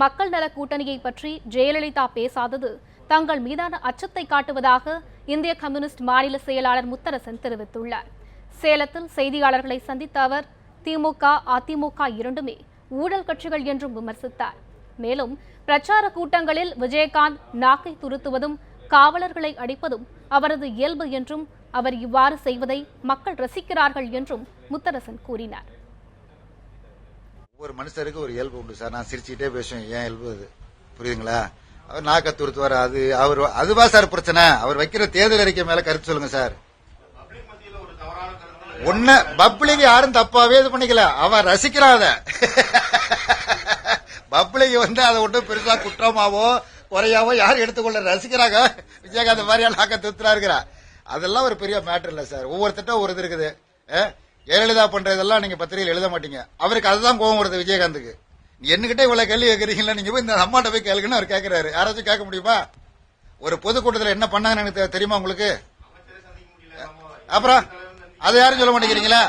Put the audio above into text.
மக்கள் நல கூட்டணியை பற்றி ஜெயலலிதா பேசாதது தங்கள் மீதான அச்சத்தை காட்டுவதாக இந்திய கம்யூனிஸ்ட் மாநில செயலாளர் முத்தரசன் தெரிவித்துள்ளார். சேலத்தில் செய்தியாளர்களை சந்தித்த அவர் திமுக அதிமுக இரண்டுமே ஊழல் கட்சிகள் என்றும் விமர்சித்தார். மேலும் பிரச்சார கூட்டங்களில் விஜயகாந்த் நாக்கை துருத்துவதும் காவலர்களை அடிப்பதும் அவரது இயல்பு என்றும் அவர் இவ்வாறு செய்வதை மக்கள் ரசிக்கிறார்கள் என்றும் முத்தரசன் கூறினார். ஒரு மனுஷருக்கு ஒரு இயல்பு உண்டு சார். நான் சிரிச்சுக்கிட்டே பேசுவேன். ஏன் இயல்பு அது புரியுதுங்களா? அவர் நாக்க துருத்துவார் அது அவர் அதுவா சார் பிரச்சனை? அவர் வைக்கிற தேர்தல் அறிக்கை மேல கருத்து சொல்லுங்க சார். ஒன்ன பப்ளிக் யாரும் தப்பாவே இது பண்ணிக்கல. அவன் ரசிக்கிறாத பப்ளிக் வந்து அதை ஒன்றும் பெருசா குற்றமாவோ குறையாவோ யாரும் எடுத்துக்கொள்ள ரசிக்கிறாங்க. விஜயகாந்த் மாதிரியா நாக்க துருத்துறா இருக்கிறா? அதெல்லாம் ஒரு பெரிய மேட்டர் இல்ல சார். ஒவ்வொருத்திட்ட ஒரு இது இருக்குது. ஜெயலலிதா பண்றதெல்லாம் நீங்க பத்திரிகையில் எழுத மாட்டீங்க. அவருக்கு அதுதான் கோபம் வருது விஜயகாந்துக்கு. என்னகிட்ட இவ்வளவு கேள்வி கேட்கறீங்களா நீங்க போய் இந்த அம்மாட்ட போய் கேளுங்கன்னு அவர் கேட்கிறாரு யாராச்சும் கேட்க முடியுமா? ஒரு பொதுக்கூட்டத்தில் என்ன பண்ணாங்கன்னு எனக்கு தெரியுமா உங்களுக்கு? அப்புறம் அதை யாரும் சொல்ல மாட்டேங்கிறீங்களா?